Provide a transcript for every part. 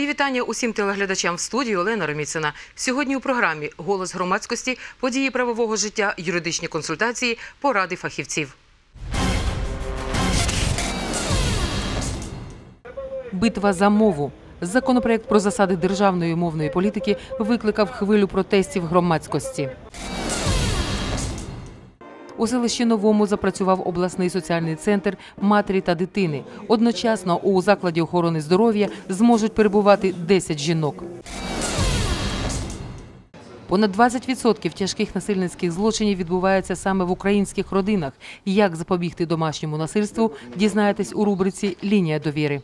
Мої вітання усім телеглядачам в студії Олена Роміцина. Сьогодні у програмі Голос громадськості, події правового життя, юридичні консультації, поради фахівців. Битва за мову. Законопроект про засади державної мовної політики викликав хвилю протестів громадськості. У селищі Новому запрацював обласний соціальний центр матері та дитини. Одночасно у закладі охорони здоров'я зможуть перебувати 10 жінок. Понад 20% тяжких насильницьких злочинів відбувається саме в українських родинах. Як запобігти домашньому насильству, дізнаєтесь у рубриці Лінія довіри.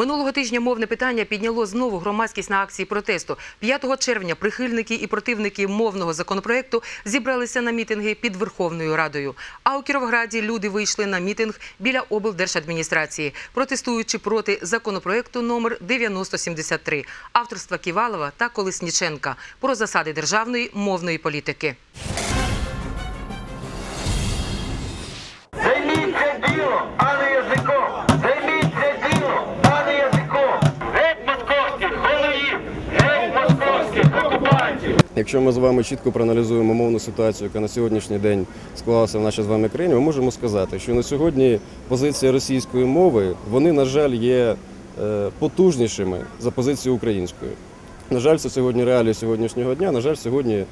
Минулого тижня мовне питання підняло знову громадськість на акції протесту. 5 червня прихильники і противники мовного законопроекту зібралися на мітинги під Верховною Радою. А у Кіровограді люди вийшли на мітинг біля облдержадміністрації, протестуючи проти законопроекту номер 9073 авторства Ківалова та Колесніченка про засади державної мовної політики. Займіться ділом, а Якщо ми з вами чітко проаналізуємо мовну ситуацію, яка на сьогоднішній день склалася в нашій з вами країні, ми можемо сказати, що на сьогодні позиція російської мови вони, на жаль, є е, потужнішими за позицію української. На жаль, це сьогодні реалії сьогоднішнього дня. На жаль, сьогодні е,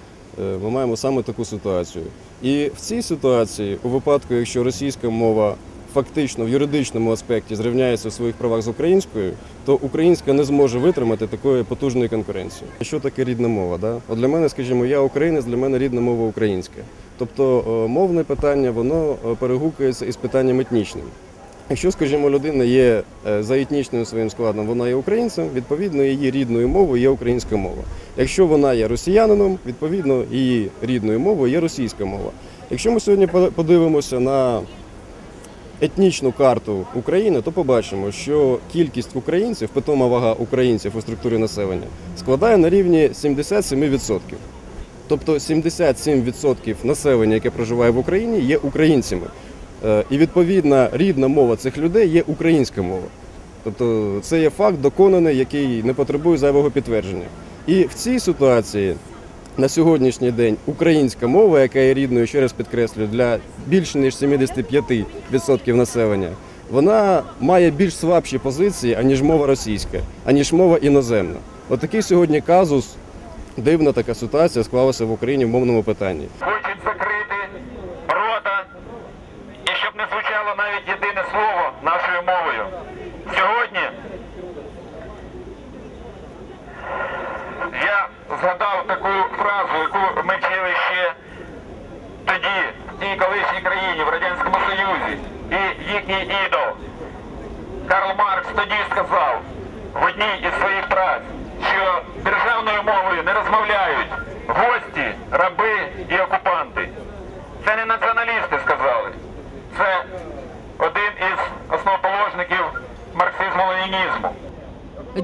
ми маємо саме таку ситуацію. І в цій ситуації, у випадку, якщо російська мова фактично в юридичному аспекті зрівняється в своїх правах з українською, то українська не зможе витримати такої потужної конкуренції. Що таке рідна мова? Да? От для мене, скажімо, я українець, для мене рідна мова українська. Тобто е, мовне питання воно е, перегукується із питанням етнічним. Якщо, скажімо, людина є е, за етнічним своїм складом, вона є українцем, відповідно, її рідною мовою є українська мова. Якщо вона є росіянином, відповідно, її рідною мовою є російська мова. Якщо ми сьогодні подивимося на етнічну карту України, то побачимо, що кількість українців, питома вага українців у структурі населення, складає на рівні 77%. Тобто 77% населення, яке проживає в Україні, є українцями. Е, І відповідна рідна мова цих людей є українська мова. Тобто це є факт доконаний, який не потребує зайвого підтвердження. І в цій ситуації на сьогоднішній день українська мова, яка є рідною, ще раз підкреслюю, для більше ніж 75% населення, вона має більш слабші позиції, аніж мова російська, аніж мова іноземна. Отакий сьогодні казус, дивна така ситуація склалася в Україні в мовному питанні. Хочуть закрити рота, і щоб не звучало навіть єдине слово нашою мовою. Сьогодні згадав таку фразу, яку ми вчили ще тоді, в тій колишній країні, в Радянському Союзі, і їхній ідол. Карл Маркс тоді сказав в одній із своїх праць, що державною мовою не розмовляють гості, раби і окупанти. Це не націоналісти сказали. Це один із основоположників марксизму-ленінізму.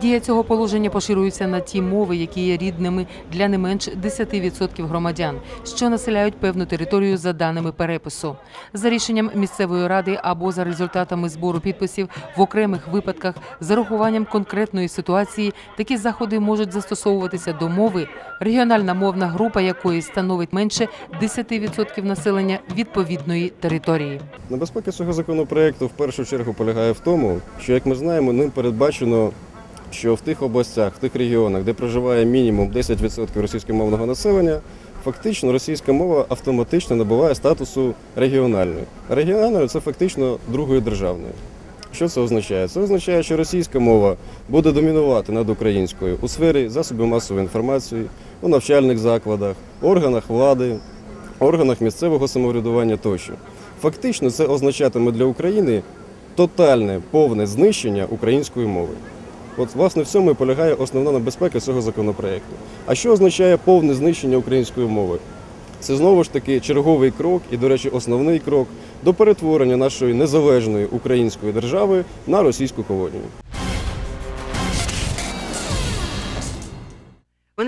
Дія цього положення поширюється на ті мови, які є рідними для не менш 10% громадян, що населяють певну територію за даними перепису. За рішенням місцевої ради або за результатами збору підписів в окремих випадках з урахуванням конкретної ситуації такі заходи можуть застосовуватися до мови, регіональна мовна група якої становить менше 10% населення відповідної території. Небезпека цього законопроекту в першу чергу полягає в тому, що, як ми знаємо, ним передбачено, що в тих областях, в тих регіонах, де проживає мінімум 10% російськомовного населення, фактично російська мова автоматично набуває статусу регіональної. Регіональною це фактично другою державною. Що це означає? Це означає, що російська мова буде домінувати над українською у сфері засобів масової інформації, у навчальних закладах, органах влади, органах місцевого самоврядування тощо. Фактично, це означатиме для України тотальне повне знищення української мови. От, власне, в цьому і полягає основна небезпека цього законопроекту. А що означає повне знищення української мови? Це знову ж таки черговий крок і, до речі, основний крок до перетворення нашої незалежної української держави на російську колонію.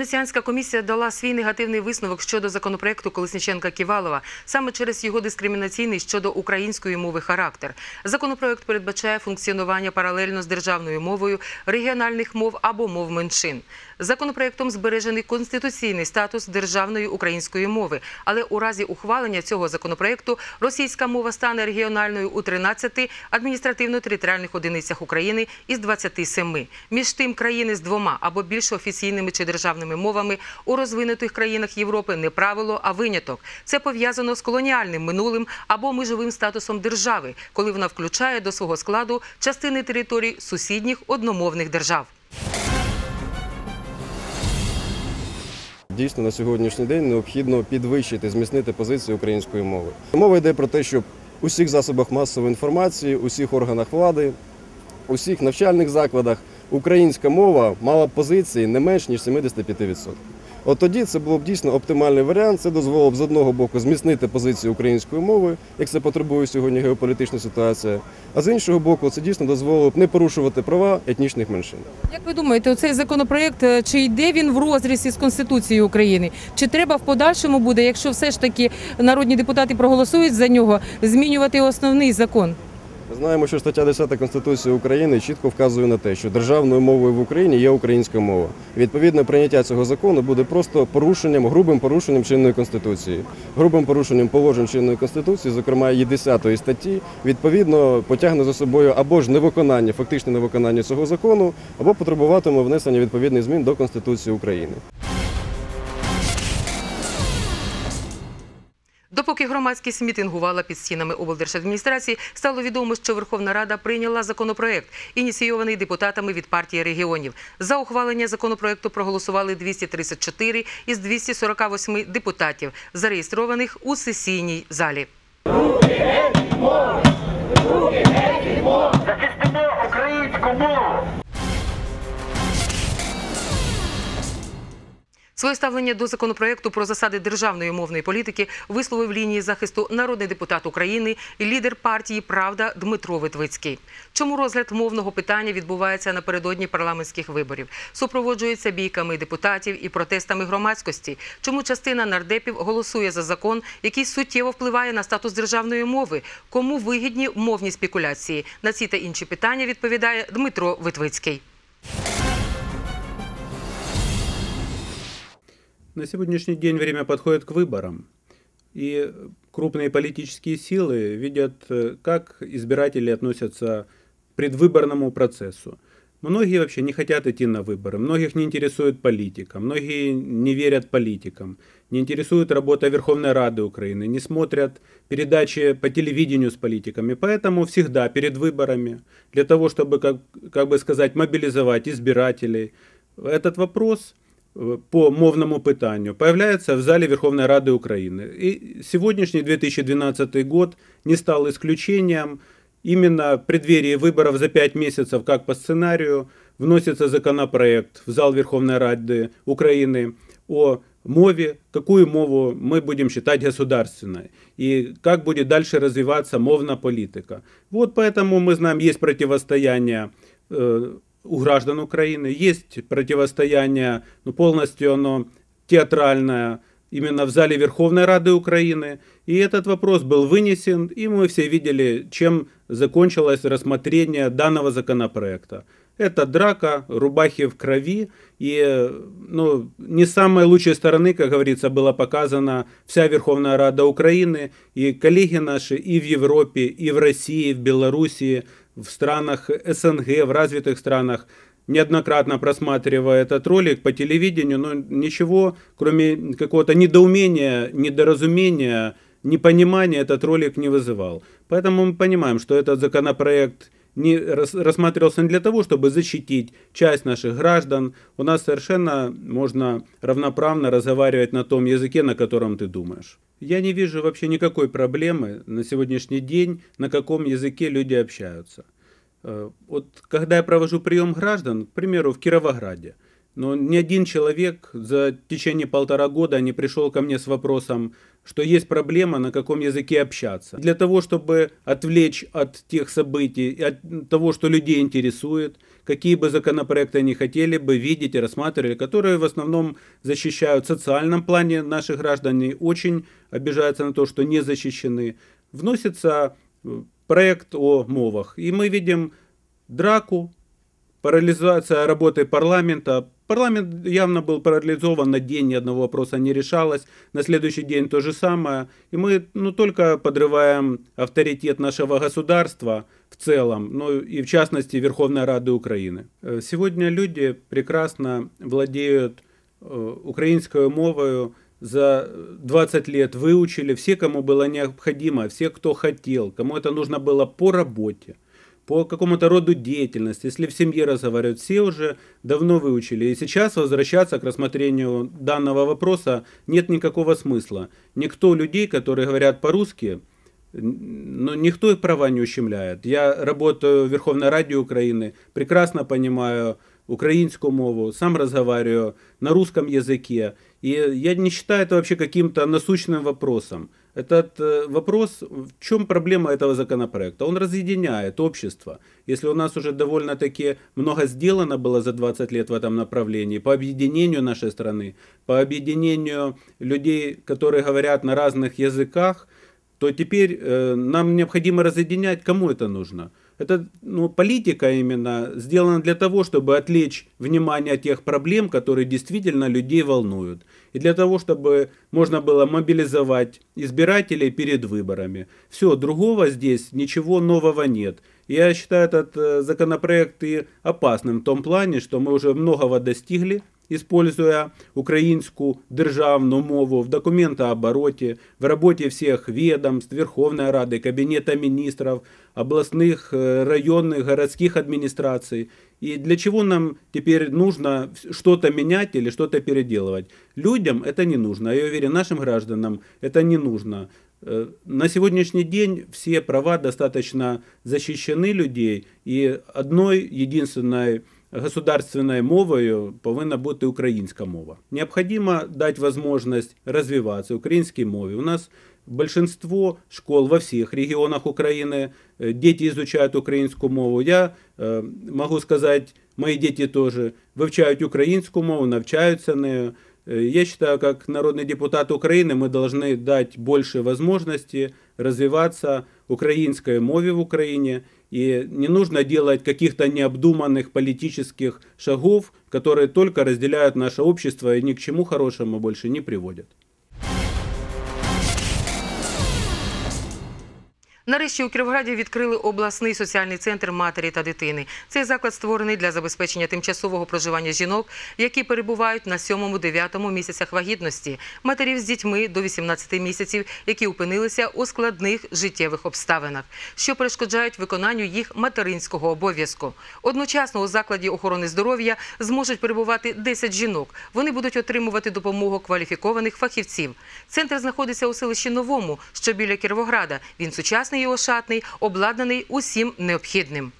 Венеціанська комісія дала свій негативний висновок щодо законопроекту Колесніченка Ківалова саме через його дискримінаційний щодо української мови характер. Законопроект передбачає функціонування паралельно з державною мовою регіональних мов або мов меншин. Законопроектом збережений конституційний статус державної української мови, але у разі ухвалення цього законопроекту російська мова стане регіональною у 13 адміністративно-територіальних одиницях України із 27. Між тим, країни з двома або більше офіційними чи державними мовами у розвинутих країнах Європи не правило, а виняток. Це пов'язано з колоніальним минулим або межовим статусом держави, коли вона включає до свого складу частини територій сусідніх одномовних держав. Дійсно, на сьогоднішній день необхідно підвищити, зміцнити позицію української мови. Мова йде про те, щоб у всіх засобах масової інформації, у всіх органах влади, у всіх навчальних закладах українська мова мала позиції не менш ніж 75%. От тоді це було б дійсно оптимальний варіант. Це дозволило б з одного боку зміцнити позицію української мови, як це потребує сьогодні геополітична ситуація. А з іншого боку, це дійсно дозволило б не порушувати права етнічних меншин. Як ви думаєте, цей законопроект е, чи йде він в розріз із Конституцією України? Чи треба в подальшому буде, якщо все ж таки народні депутати проголосують за нього, змінювати основний закон? Ми знаємо, що стаття 10 Конституції України чітко вказує на те, що державною мовою в Україні є українська мова. Відповідне прийняття цього закону буде просто порушенням, грубим порушенням чинної конституції, грубим порушенням положень чинної конституції, зокрема її 10 статті, відповідно потягне за собою або ж невиконання, фактичне невиконання цього закону, або потребуватиме внесення відповідних змін до Конституції України. Допоки громадськість мітингувала під стінами облдержадміністрації, стало відомо, що Верховна Рада прийняла законопроект, ініційований депутатами від партії регіонів. За ухвалення законопроекту проголосували 234 із 248 депутатів, зареєстрованих у сесійній залі. Захистимо українську Своє ставлення до законопроекту про засади державної мовної політики висловив лінії захисту народний депутат України і лідер партії Правда Дмитро Витвицький. Чому розгляд мовного питання відбувається напередодні парламентських виборів? Супроводжується бійками депутатів і протестами громадськості. Чому частина нардепів голосує за закон, який суттєво впливає на статус державної мови? Кому вигідні мовні спекуляції? На ці та інші питання відповідає Дмитро Витвицький. На сегодняшний день время подходит к выборам, и крупные политические силы видят, э, как избиратели относятся к предвыборному процессу. Многие вообще не хотят идти на выборы, многих не интересует политика, многие не верят политикам, не интересует работа Верховной Рады Украины, не смотрят передачи по телевидению с политиками. Поэтому всегда перед выборами, для того, чтобы, как, как бы сказать, мобилизовать избирателей, этот вопрос – по мовному питанню появляется в зале Верховной Рады Украины. И сегодняшний 2012 год не стал исключением. Именно в преддверии выборов за пять месяцев, как по сценарию, вносится законопроект в зал Верховной Рады Украины о мове, какую мову мы будем считать государственной, и как будет дальше развиваться мовная политика. Вот поэтому мы знаем, есть противостояние э, у граждан Украины, есть противостояние, ну, полностью оно театральное, именно в зале Верховной Рады Украины. И этот вопрос был вынесен, и мы все видели, чем закончилось рассмотрение данного законопроекта. Это драка, рубахи в крови, и ну, не с самой лучшей стороны, как говорится, была показана вся Верховная Рада Украины, и коллеги наши и в Европе, и в России, и в Белоруссии, в странах СНГ, в развитых странах, неоднократно просматривая этот ролик по телевидению, но ничего, кроме какого-то недоумения, недоразумения, непонимания этот ролик не вызывал. Поэтому мы понимаем, что этот законопроект не рас- рассматривался не для того, чтобы защитить часть наших граждан. У нас совершенно можно равноправно разговаривать на том языке, на котором ты думаешь. Я не вижу вообще никакой проблемы на сегодняшний день, на каком языке люди общаются. Э, Вот когда я провожу прием граждан, к примеру, в Кировограде, но ни один человек за течение полтора года не пришел ко мне с вопросом, что есть проблема, на каком языке общаться. Для того, чтобы отвлечь от тех событий, от того, что людей интересует, какие бы законопроекты они хотели бы видеть и рассматривали, которые в основном защищают в социальном плане наших граждан и очень обижаются на то, что не защищены, вносится э, проект о мовах. И мы видим драку, парализация работы парламента. Парламент явно был парализован на день, ни одного вопроса не решалось. На следующий день то же самое. И мы ну, только подрываем авторитет нашего государства в целом, ну и в частности Верховной Рады Украины. Э, Сегодня люди прекрасно владеют э, украинской мовою, за 20 лет выучили все, кому было необходимо, все, кто хотел, кому это нужно было по работе, по какому-то роду деятельности, если в семье разговаривают, все уже давно выучили. И сейчас возвращаться к рассмотрению данного вопроса нет никакого смысла. Никто людей, которые говорят по-русски, но никто их права не ущемляет. Я работаю в Верховной Раде Украины, прекрасно понимаю украинскую мову, сам разговариваю на русском языке. И я не считаю это вообще каким-то насущным вопросом. Этот э, вопрос, в чем проблема этого законопроекта? Он разъединяет общество. Если у нас уже довольно-таки много сделано было за 20 лет в этом направлении, по объединению нашей страны, по объединению людей, которые говорят на разных языках, то теперь э, нам необходимо разъединять, кому это нужно. Это ну, политика именно сделана для того, чтобы отвлечь внимание от тех проблем, которые действительно людей волнуют. И для того, чтобы можно было мобилизовать избирателей перед выборами. Все, другого здесь ничего нового нет. Я считаю этот э, законопроект и опасным в том плане, что мы уже многого достигли, используя українську державну мову в документообороті, в роботі всіх відомств, Верховної Ради, Кабінета міністрів, областных, э, районных, городских администраций. И для чего нам теперь нужно что-то менять или что-то переделывать? Людям это не нужно, а я уверен, нашим гражданам это не нужно. Э, На сегодняшний день все права достаточно защищены людей, и одной единственной государственной мовою повинна бути українська мова. Необходимо дать возможность развиваться українській мові. У нас большинство школ во всех регионах Украины, э, дети изучают украинскую мову. Я э, могу сказать, мои дети тоже вивчають українську мову, навчаються нею. Э, Я считаю, как народный депутат Украины, мы должны дать больше возможности развиваться украинской мове в Украине. И не нужно делать каких-то необдуманных политических шагов, которые только разделяют наше общество и ни к чему хорошему больше не приводят. Нарешті у Кіровограді відкрили обласний соціальний центр матері та дитини. Цей заклад створений для забезпечення тимчасового проживання жінок, які перебувають на 7-9 місяцях вагітності, матерів з дітьми до 18 місяців, які опинилися у складних життєвих обставинах, що перешкоджають виконанню їх материнського обов'язку. Одночасно у закладі охорони здоров'я зможуть перебувати 10 жінок. Вони будуть отримувати допомогу кваліфікованих фахівців. Центр знаходиться у селищі Новому, що біля Кіровограда. Він сучасний і ошатний, обладнаний усім необхідним.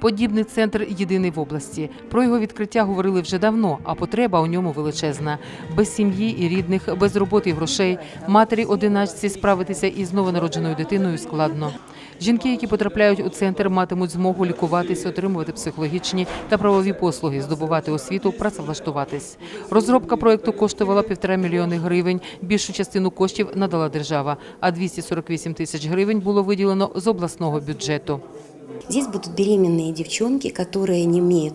Подібний центр єдиний в області. Про його відкриття говорили вже давно, а потреба у ньому величезна. Без сім'ї і рідних, без роботи і грошей, матері одиначці справитися із новонародженою дитиною складно. Жінки, які потрапляють у центр, матимуть змогу лікуватись, отримувати психологічні та правові послуги, здобувати освіту, працевлаштуватись. Розробка проекту коштувала півтора мільйони гривень. Більшу частину коштів надала держава, а 248 тисяч гривень було виділено з обласного бюджету. Здесь будут беременные девчонки, которые не имеют,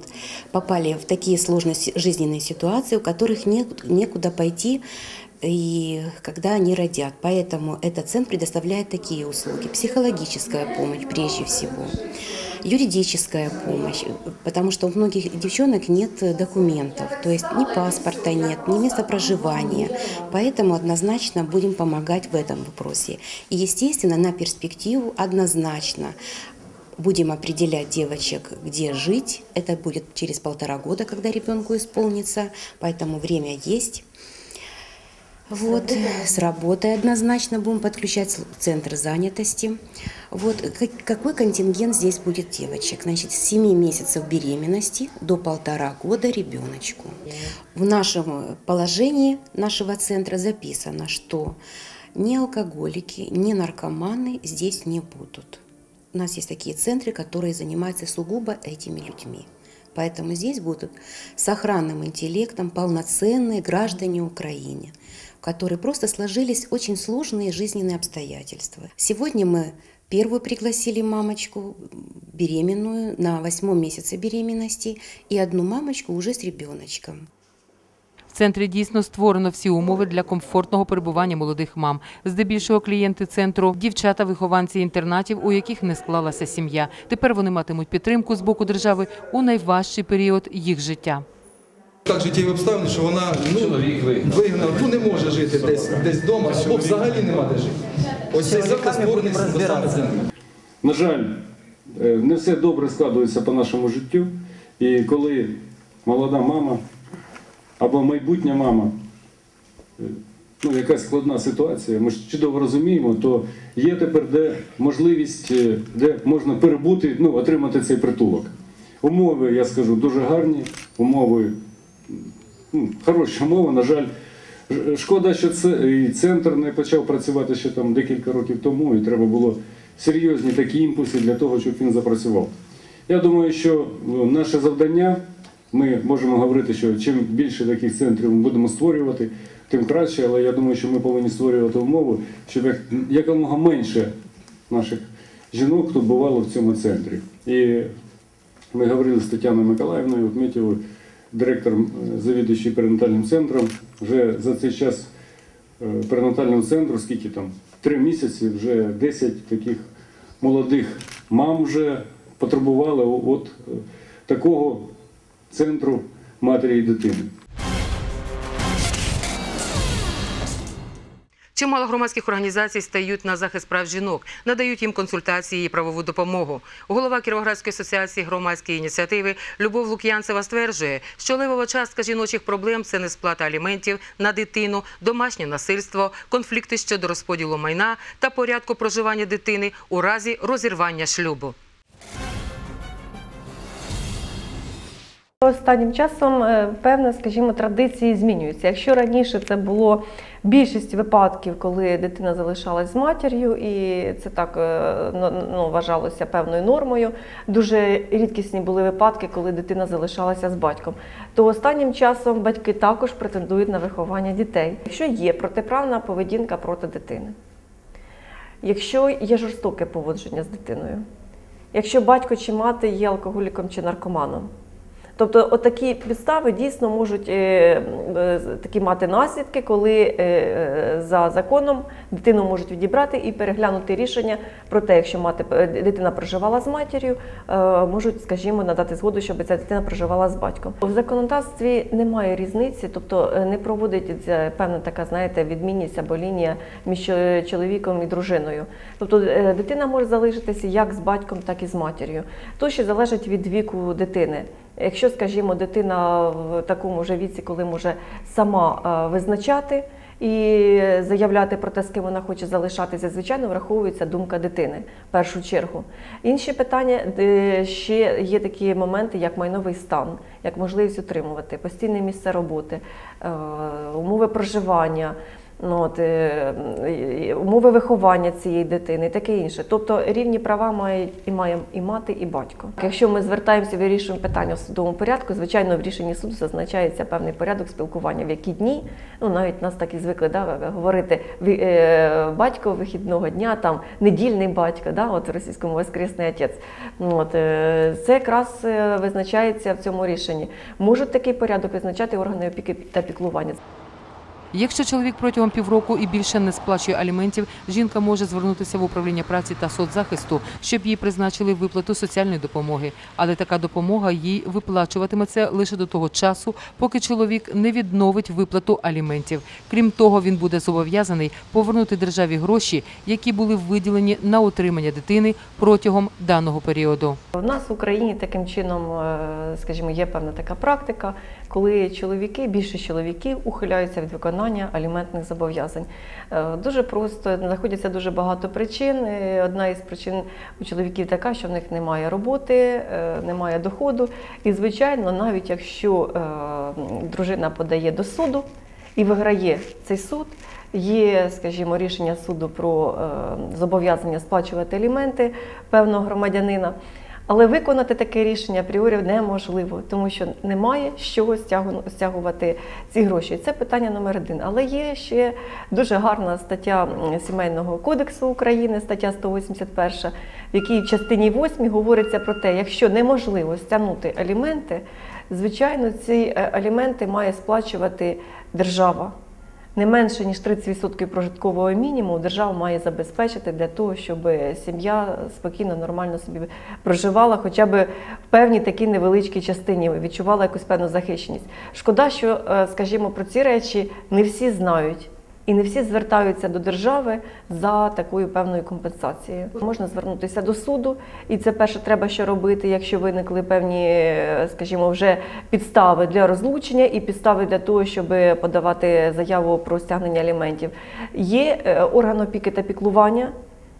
попали в такие сложные жизненные ситуации, у которых некуда пойти, и когда они родят. Поэтому этот центр предоставляет такие услуги. Психологическая помощь прежде всего, юридическая помощь, потому что у многих девчонок нет документов, то есть ни паспорта нет, ни места проживания. Поэтому однозначно будем помогать в этом вопросе. И, естественно, на перспективу однозначно будем определять девочек, где жить. Это будет через полтора года, когда ребенку исполнится, поэтому время есть. Вот, с работой однозначно будем подключать центр занятости. Вот как- какой контингент здесь будет девочек? Значит, с 7 месяцев беременности до полтора года ребеночку. В нашем положении нашего центра записано, что ни алкоголики, ни наркоманы здесь не будут. У нас есть такие центры, которые занимаются сугубо этими людьми. Поэтому здесь будут с охранным интеллектом полноценные граждане Украины, в которой просто сложились очень сложные жизненные обстоятельства. Сегодня мы первую пригласили мамочку беременную на восьмом месяце беременности и одну мамочку уже с ребеночком. В центрі дійсно створено всі умови для комфортного перебування молодих мам. Здебільшого клієнти центру дівчата-вихованці інтернатів, у яких не склалася сім'я. Тепер вони матимуть підтримку з боку держави у найважчий період їх життя. Так життєві обставини, що вона ну, вигнана, ну не може жити десь десь вдома, або взагалі нема де жити. Ось цей заклад створений саме. На жаль, е, не все добре складується по нашому життю. І коли молода мама або майбутня мама, е, ну, якась складна ситуація, ми ж чудово розуміємо, то є тепер де можливість, е, де можна перебути, ну, отримати цей притулок. Умови, я скажу, дуже гарні, умови, ну, хороші умови, на жаль. Шкода, що це і центр не почав працювати ще там декілька років тому, і треба було серйозні такі імпульси для того, щоб він запрацював. Я думаю, що ну, наше завдання, ми можемо говорити, що чим більше таких центрів ми будемо створювати, тим краще, але я думаю, що ми повинні створювати умови, щоб якомога менше наших жінок тут бувало в цьому центрі. І ми говорили з Тетяною Миколаївною Отметєвою, директором е, завідуючий перинатальним центром. Вже за цей час е, перинатального центру, скільки там, три місяці, вже 10 таких молодих мам вже потребували от е, такого центру матері і дитини. Чимало громадських організацій стають на захист прав жінок, надають їм консультації і правову допомогу. Голова Кіровоградської асоціації громадської ініціативи Любов Лук'янцева стверджує, що левова частка жіночих проблем це несплата аліментів на дитину, домашнє насильство, конфлікти щодо розподілу майна та порядку проживання дитини у разі розірвання шлюбу. Останнім часом е, певно, скажімо, традиції змінюються. Якщо раніше це було більшість випадків, коли дитина залишалась з матір'ю, і це так е, ну, вважалося певною нормою. Дуже рідкісні були випадки, коли дитина залишалася з батьком. То останнім часом батьки також претендують на виховання дітей, якщо є протиправна поведінка проти дитини, якщо є жорстоке поводження з дитиною, якщо батько чи мати є алкоголіком чи наркоманом. Тобто, отакі підстави дійсно можуть е, е, такі мати наслідки, коли е, за законом дитину можуть відібрати і переглянути рішення про те, якщо мати дитина проживала з матір'ю, можуть, скажімо, надати згоду, щоб ця дитина проживала з батьком. В законодавстві немає різниці, тобто не проводиться певна така, знаєте, відмінність або лінія між чоловіком і дружиною. Тобто дитина може залишитися як з батьком, так і з матір'ю. То ще залежить від віку дитини. Якщо, скажімо, дитина в такому вже віці, коли може сама е, визначати і заявляти про те, з ким вона хоче залишатися, звичайно, враховується думка дитини в першу чергу. Інші питання ще є такі моменти, як майновий стан, як можливість утримувати, постійне місце роботи, е, умови проживання. Ну, от, е, умови виховання цієї дитини таке інше. Тобто рівні права мають і має і мати, і батько. Якщо ми звертаємося, вирішуємо питання в судовому порядку, звичайно, в рішенні суду зазначається певний порядок спілкування, в які дні. Ну навіть нас так і звикли да, говорити е, батько вихідного дня, там недільний батько, да, от в російському воскресний отець. Ну, От, е, це якраз визначається в цьому рішенні. Можуть такий порядок визначати органи опіки та піклування. Якщо чоловік протягом півроку і більше не сплачує аліментів, жінка може звернутися в управління праці та соцзахисту, щоб їй призначили виплату соціальної допомоги. Але така допомога їй виплачуватиметься лише до того часу, поки чоловік не відновить виплату аліментів. Крім того, він буде зобов'язаний повернути державі гроші, які були виділені на утримання дитини протягом даного періоду. У нас в Україні таким чином, е, скажімо, є певна така практика, коли чоловіки, більше чоловіків ухиляються від виконання невиконання аліментних зобов'язань. Е, Дуже просто знаходяться дуже багато причин. Е, Одна із причин у чоловіків така, що в них немає роботи, е, немає доходу. І, звичайно, навіть якщо дружина подає до суду і виграє цей суд, є, скажімо, рішення суду про зобов'язання сплачувати аліменти певного громадянина. Але виконати таке рішення апріорі неможливо, тому що немає з чого стягувати ці гроші. Це питання номер один. Але є ще дуже гарна стаття Сімейного кодексу України, стаття 181, в якій в частині 8 говориться про те, якщо неможливо стягнути аліменти, звичайно, ці е, аліменти має сплачувати держава. Не менше ніж 30% прожиткового мінімуму держава має забезпечити для того, щоб сім'я спокійно, нормально собі проживала, хоча б в певній такій невеличкій частині відчувала якусь певну захищеність. Шкода, що, е, скажімо, про ці речі не всі знають. І не всі звертаються до держави за такою певною компенсацією. Можна звернутися до суду, і це перше треба що робити, якщо виникли певні, скажімо, вже підстави для розлучення і підстави для того, щоб подавати заяву про стягнення аліментів. Є е, орган опіки та піклування,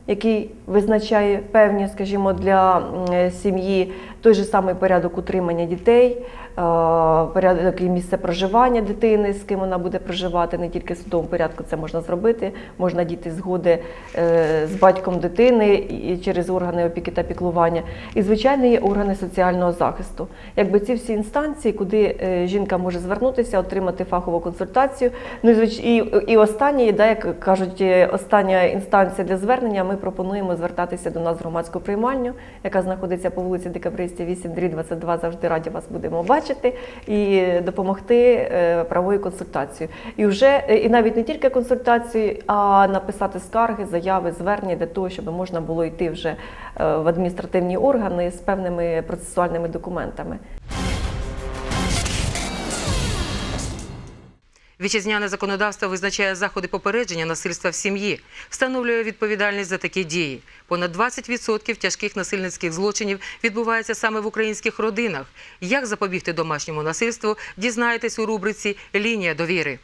який визначає певні, скажімо, для е, сім'ї той же самий порядок утримання дітей, е, порядок і місце проживання дитини, з ким вона буде проживати, не тільки в судовому порядку це можна зробити. Можна діти згоди е, з батьком дитини і через органи опіки та піклування. І, звичайно, є органи соціального захисту. Якби ці всі інстанції, куди е, жінка може звернутися, отримати фахову консультацію. Ну і і, останнє, да, як кажуть, остання інстанція для звернення. Ми пропонуємо звертатися до нас в громадську приймальню, яка знаходиться по вулиці Декабристів 8 22. Завжди раді вас будемо бачити і допомогти правою консультацією. І вже е, і навіть не тільки консультації, а написати скарги, заяви, звернення для того, щоб можна було йти вже е, в адміністративні органи з певними процесуальними документами. Вітчизняне законодавство визначає заходи попередження насильства в сім'ї, встановлює відповідальність за такі дії. Понад 20% тяжких насильницьких злочинів відбувається саме в українських родинах. Як запобігти домашньому насильству, дізнаєтесь у рубриці Лінія довіри.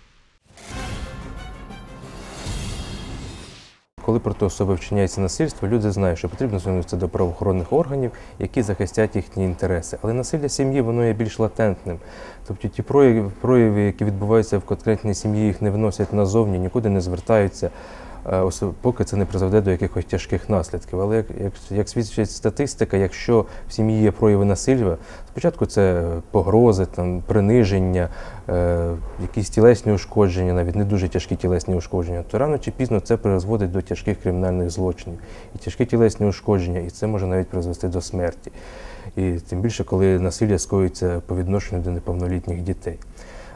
Коли проти особи вчиняється насильство, люди знають, що потрібно звернутися до правоохоронних органів, які захистять їхні інтереси. Але насилля сім'ї воно є більш латентним. Тобто ті прояви, які відбуваються в конкретній сім'ї, їх не виносять назовні, нікуди не звертаються, поки це не призведе до якихось тяжких наслідків. Але як, як, як свідчить статистика, якщо в сім'ї є прояви насилля, спочатку це погрози, там, приниження, е, якісь тілесні ушкодження, навіть не дуже тяжкі тілесні ушкодження, то рано чи пізно це призводить до тяжких кримінальних злочинів. І тяжкі тілесні ушкодження, і це може навіть призвести до смерті. І тим більше, коли насилля скоюється по відношенню до неповнолітніх дітей.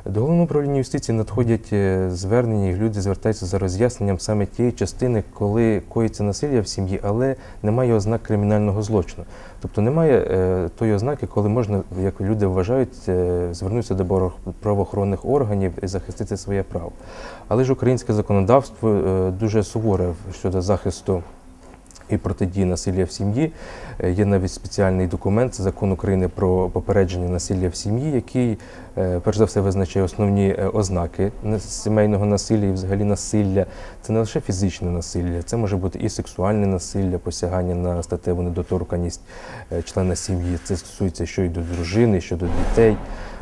До головного управління юстиції надходять е, звернення, і люди звертаються за роз'ясненням саме тієї частини, коли коїться насилля в сім'ї, але немає ознак кримінального злочину. Тобто немає е, тої ознаки, коли можна, як люди вважають, е, звернутися до правоохоронних органів і захистити своє право. Але ж українське законодавство дуже суворе щодо захисту і протидії насилля в сім'ї. Е, Є навіть спеціальний документ, це закон України про попередження насилля в сім'ї, який е, перш за все визначає основні е, ознаки сімейного насилля і взагалі насилля. Це не лише фізичне насилля, це може бути і сексуальне насилля, посягання на статеву недоторканість члена сім'ї. Це стосується що й до дружини, що до дітей.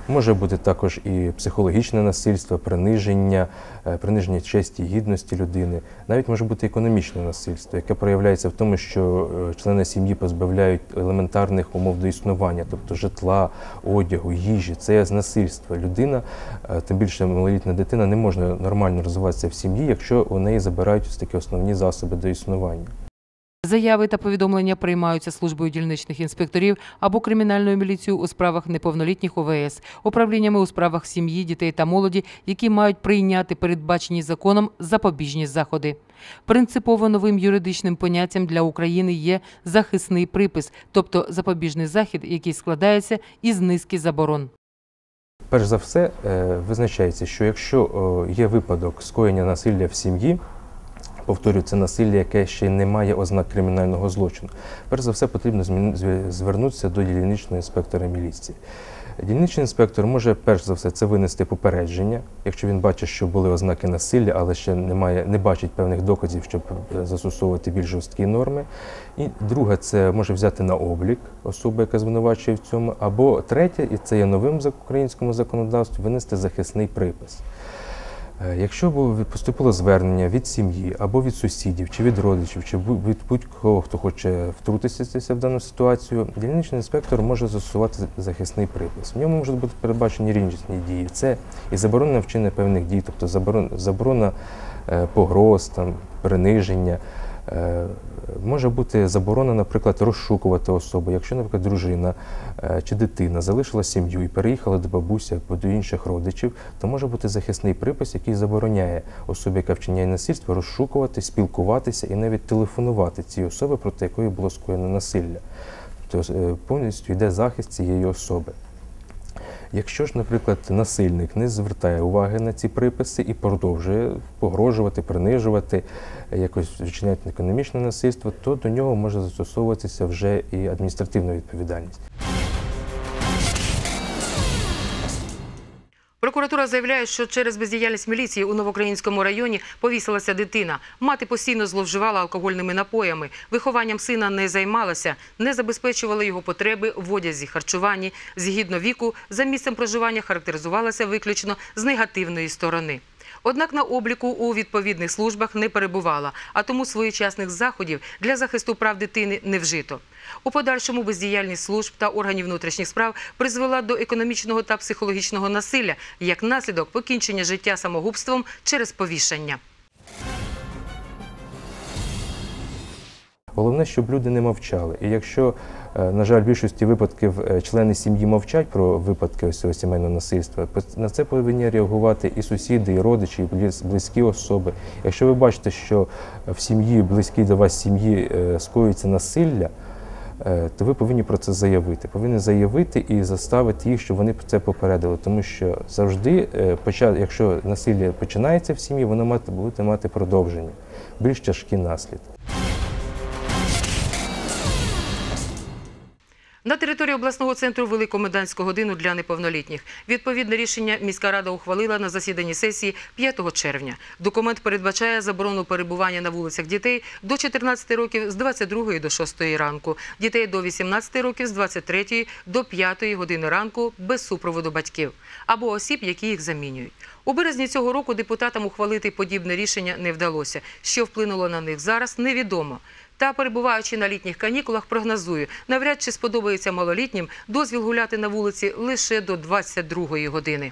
Може бути також і психологічне насильство, приниження, е, приниження честі гідності людини. Навіть може бути економічне насильство, яке проявляється в тому, що е, члени сім'ї позбавляють елементарних умов до існування, тобто житла, одягу, їжі. Це є насильство. Людина, е, тим більше малолітня дитина, не може нормально розвиватися в сім'ї, якщо у неї забирають ось такі основні засоби до існування. Заяви та повідомлення приймаються службою дільничних інспекторів або кримінальною міліцією у справах неповнолітніх ОВС, управліннями у справах сім'ї, дітей та молоді, які мають прийняти передбачені законом запобіжні заходи. Принципово новим юридичним поняттям для України є захисний припис, тобто запобіжний захід, який складається із низки заборон. Перш за все, е, визначається, що якщо є випадок скоєння насилля в сім'ї, повторюю, це насилля, яке ще не має ознак кримінального злочину. Перш за все, потрібно звернутися до дільничного інспектора міліції. Дільничний інспектор може перш за все це винести попередження, якщо він бачить, що були ознаки насилля, але ще немає, не бачить певних доказів, щоб е, застосовувати більш жорсткі норми. І друге, це може взяти на облік особи, яка звинувачує в цьому. Або третє, і це є новим в українському законодавстві, винести захисний припис. Е, Якщо поступило звернення від сім'ї або від сусідів, чи від родичів, чи від будь-кого, хто хоче втрутитися в дану ситуацію, дільничний інспектор може застосувати захисний припис. В ньому можуть бути передбачені різні дії. Це і заборона вчинення певних дій, тобто заборона е, погроз, там, приниження. Е, Може бути заборона, наприклад, розшукувати особу. Якщо, наприклад, дружина е, чи дитина залишила сім'ю і переїхала до бабусі або до інших родичів, то може бути захисний припис, який забороняє особі, яка вчиняє насильство, розшукувати, спілкуватися і навіть телефонувати цій особі, проти якої було скоєно насилля. Тобто е, повністю йде захист цієї особи. Якщо ж, наприклад, насильник не звертає уваги на ці приписи і продовжує погрожувати, принижувати, е, якось вчиняти економічне насильство, то до нього може застосовуватися вже і адміністративна відповідальність. Прокуратура заявляє, що через бездіяльність міліції у Новоукраїнському районі повісилася дитина. Мати постійно зловживала алкогольними напоями, вихованням сина не займалася, не забезпечувала його потреби в одязі, харчуванні. Згідно віку, за місцем проживання характеризувалася виключно з негативної сторони. Однак на обліку у відповідних службах не перебувала, а тому своєчасних заходів для захисту прав дитини не вжито. У подальшому бездіяльність служб та органів внутрішніх справ призвела до економічного та психологічного насилля, як наслідок покінчення життя самогубством через повішання. Головне, щоб люди не мовчали. І якщо, на жаль, в більшості випадків е, члени сім'ї мовчать про випадки ось цього сімейного насильства, на це повинні реагувати і сусіди, і родичі, і близькі особи. Якщо ви бачите, що в сім'ї, близькій до вас сім'ї е, скоюється насилля, е, то ви повинні про це заявити. Повинні заявити і заставити їх, щоб вони це попередили. Тому що завжди, е, якщо насилля починається в сім'ї, воно мати, мати продовження, більш тяжкі наслідки. На території обласного центру ввели комендантську годину для неповнолітніх. Відповідне рішення міська рада ухвалила на засіданні сесії 5 червня. Документ передбачає заборону перебування на вулицях дітей до 14 років з 22 до 6 ранку, дітей до 18 років з 23 до 5 години ранку без супроводу батьків або осіб, які їх замінюють. У березні цього року депутатам ухвалити подібне рішення не вдалося. Що вплинуло на них зараз, невідомо. Та, перебуваючи на літніх канікулах, прогнозую, навряд чи сподобається малолітнім дозвіл гуляти на вулиці лише до 22-ї години.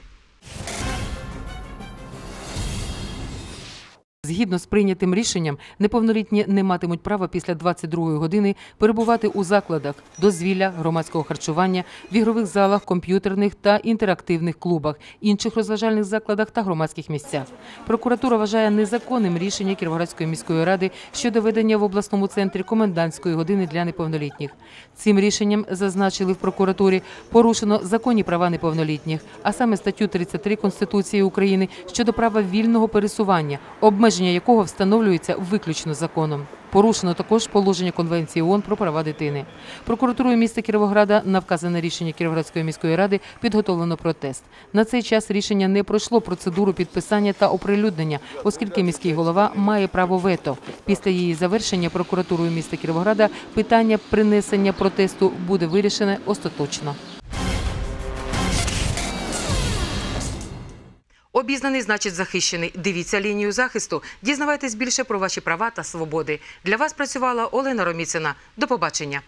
Згідно з прийнятим рішенням, неповнолітні не матимуть права після 22-ї години перебувати у закладах дозвілля, громадського харчування, в ігрових залах, комп'ютерних та інтерактивних клубах, інших розважальних закладах та громадських місцях. Прокуратура вважає незаконним рішення Кіровоградської міської ради щодо ведення в обласному центрі комендантської години для неповнолітніх. Цим рішенням зазначили в прокуратурі порушено законні права неповнолітніх, а саме статтю 33 Конституції України щодо права вільного пересування, обмеження якого встановлюється виключно законом. Порушено також положення Конвенції ООН про права дитини. Прокуратурою міста Кіровограда на вказане рішення Кіровоградської міської ради підготовлено протест. На цей час рішення не пройшло процедуру підписання та оприлюднення, оскільки міський голова має право вето. Після її завершення прокуратурою міста Кіровограда питання принесення протесту буде вирішене остаточно. Обізнаний значить захищений. Дивіться лінію захисту. Дізнавайтесь більше про ваші права та свободи. Для вас працювала Олена Роміцина. До побачення.